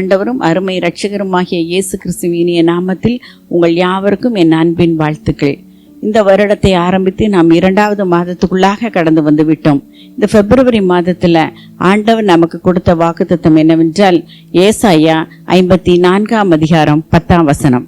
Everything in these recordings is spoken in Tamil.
ஆண்டவரும் அருமை இரட்சகருமாகிய இயேசு கிறிஸ்துவினிய நாமத்தில் உங்கள் யாவருக்கும் என் அன்பின் வாழ்த்துக்கள். இந்த வருடத்தை ஆரம்பித்து நாம் இரண்டாவது மாதத்துக்குள்ளாக கடந்து வந்து விட்டோம் இந்த பிப்ரவரி மாதத்துல ஆண்டவர் நமக்கு கொடுத்த வாக்குத்தத்தம் என்னவென்றால் ஏசாயா ஐம்பத்தி நான்காம் அதிகாரம் பத்தாம் வசனம்.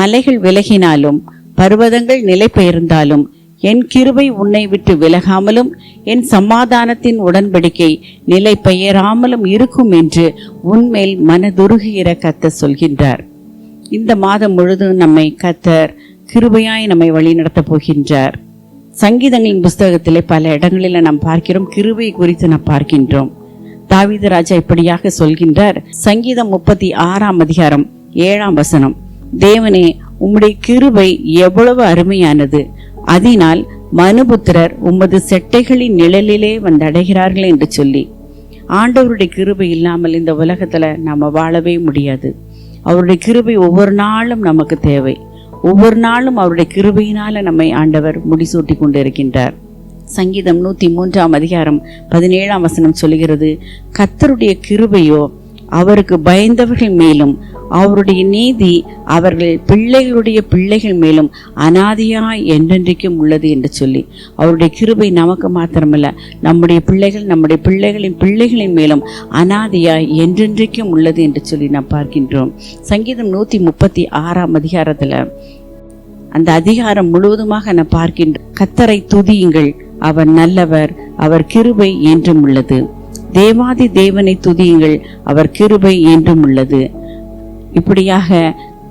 மலைகள் விலகினாலும் பர்வதங்கள் நிலை பெயர்ந்தாலும் என் கிருபை உன்னை விட்டு விலகாமலும் என் சமாதானத்தின் உடன்படிக்கை நிலை பெயராமலும் இருக்கும் என்று உன்மேல் மனதுருகுகிற கத்த சொல்கின்றார். இந்த மாதம் முழுதும் நம்மை கத்தர் கிருபையாய் நம்மை வழிநடத்த போகின்றார். சங்கீதங்களின் புஸ்தகத்திலே பல இடங்களில் நாம் பார்க்கிறோம் கிருபை குறித்து நாம் பார்க்கின்றோம். தாவீது ராஜா இப்படியாக சொல்கின்றார் சங்கீதம் முப்பத்தி ஆறாம் அதிகாரம் ஏழாம் வசனம் தேவனே உம்முடைய கிருபை எவ்வளவு அருமையானது. அதனால் மனுபுத்திரர் உமது செட்டைகளின் நிழலிலே வந்தடைகிறார்கள் என்று சொல்லி ஆண்டவருடைய கிருபை இல்லாமல் இந்த உலகத்துல நாம வாழவே முடியாது. அவருடைய கிருபை ஒவ்வொரு நாளும் நமக்கு தேவை. ஒவ்வொரு நாளும் அவருடைய கிருபையினால நம்மை ஆண்டவர் முடிசூட்டி கொண்டு இருக்கின்றார் சங்கீதம் நூத்தி மூன்றாம் அதிகாரம் பதினேழாம் வசனம் சொல்கிறது கத்தருடைய கிருபையோ அவருக்கு பயந்தவர்கள் மேலும் அவருடைய நீதி அவர்கள் பிள்ளைகளுடைய பிள்ளைகள் மேலும் அனாதியாய் என்றென்றைக்கும் உள்ளது என்று சொல்லி அவருடைய கிருபை நமக்கு மாத்திரமல்ல நம்முடைய பிள்ளைகள் நம்முடைய பிள்ளைகளின் பிள்ளைகளின் மேலும் அனாதியாய் என்றென்றைக்கும் உள்ளது என்று சொல்லி நாம் பார்க்கின்றோம். சங்கீதம் நூத்தி முப்பத்தி ஆறாம் அதிகாரத்துல அந்த அதிகாரம் முழுவதுமாக நான் பார்க்கின்ற கத்தரை துதியுங்கள் அவர் நல்லவர் அவர் கிருபை என்றும் உள்ளது. தேவாதி தேவனை துதியுங்கள் அவர் கிருபை என்றும் உள்ளது. இப்படியாக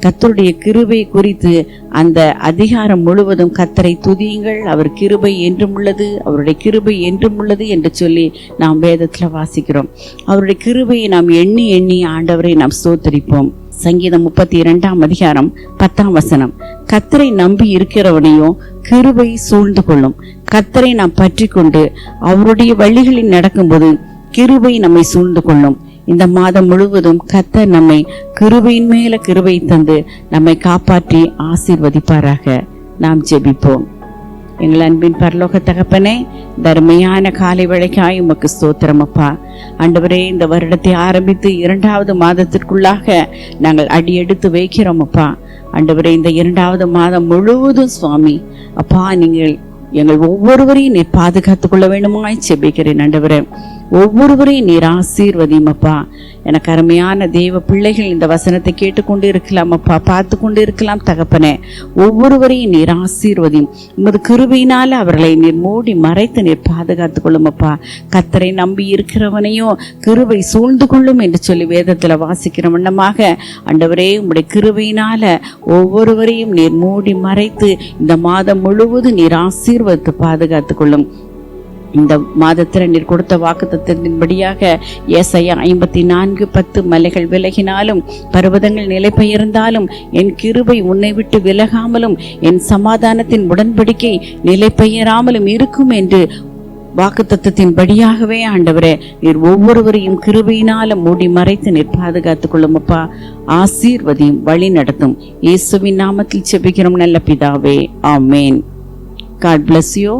கத்தருடைய கிருபை குறித்து அந்த அதிகாரம் முழுவதும் கத்தரை துதியுங்கள். அவர் கிருபை என்றும் உள்ளது அவருடைய கிருபை என்றும் உள்ளது என்று சொல்லி நாம் வேதத்தில் வாசிக்கிறோம். அவருடைய கிருபையை நாம் எண்ணி எண்ணி ஆண்டவரை நாம் சோத்தரிப்போம் சங்கீதம் முப்பத்தி இரண்டாம் அதிகாரம் பத்தாம் வசனம். கத்தரை நம்பி இருக்கிறவனையும் கிருபை சூழ்ந்து கொள்ளும். கத்தரை நாம் பற்றி கொண்டு அவருடைய வழிகளில் நடக்கும்போது கிருபை நம்மை சூழ்ந்து கொள்ளும். இந்த மாதம் முழுவதும் கத்த நம்மை கிருபையின் மேல கிருபை தந்து நம்மை காப்பாற்றி ஆசீர்வதிப்பாராக. நாம் ஜெபிப்போம். எங்கள் அன்பின் பரலோக தகப்பனே தர்மையான காலை வேளைக்காய் உமக்கு ஸ்தோத்திரம் அப்பா. ஆண்டவரே இந்த வருடத்தை ஆரம்பித்து இரண்டாவது மாதத்திற்குள்ளாக நாங்கள் அடியெடுத்து வைக்கிறோம் அப்பா. ஆண்டவரே இந்த இரண்டாவது மாதம் முழுவதும் சுவாமி அப்பா நீங்கள் எங்கள் ஒவ்வொருவரையும் நீர் பாதுகாத்துக் கொள்ள வேண்டுமாய் செபிக்கிறேன் ஆண்டவரே. ஒவ்வொருவரையும் நீர் ஆசீர்வதிமப்பா எனக்கு அருமையான தெய்வ பிள்ளைகள் இந்த வசனத்தை கேட்டுக்கொண்டு இருக்கலாம் அப்பா பார்த்து கொண்டு இருக்கலாம் தகப்பனே. ஒவ்வொருவரையும் நீர் ஆசீர்வதியும். உமது கிருவியினால அவர்களை நீர் மூடி மறைத்து நீர் பாதுகாத்து கொள்ளுமப்பா. கத்தரை நம்பி இருக்கிறவனையும் கிருபை சூழ்ந்து கொள்ளும் என்று சொல்லி வேதத்துல வாசிக்கிற வண்ணமாக அண்டவரே உம்முடைய கிருபையினால ஒவ்வொருவரையும் நீர் மூடி மறைத்து இந்த மாதம் முழுவதும் நீர் ஆசீர்வதித்து பாதுகாத்து கொள்ளும். இந்த மாதத்தில் நீர் கொடுத்த வாக்குத்தத்தின்படியாக ஏசையா ஐம்பத்தி நான்கு பத்து மலைகள் விலகினாலும் பர்வதங்கள் நிலை பெயர்ந்தாலும் என் கிருபை உன்னை விட்டு விலகாமலும் என் சமாதானத்தின் உடன்படிக்கை நிலை பெயராமலும் இருக்கும் என்று வாக்குத்தத்தின் படியாகவே ஆண்டவரே நீர் ஒவ்வொருவரையும் கிருபையினாலும் மூடி மறைத்து நீர் பாதுகாத்துக் கொள்ளும் அப்பா ஆசீர்வதியும் வழி நடத்தும். இயேசுவின் நாமத்தில் செபிக்கிறோம் நல்ல பிதாவே. ஆமேன். God bless you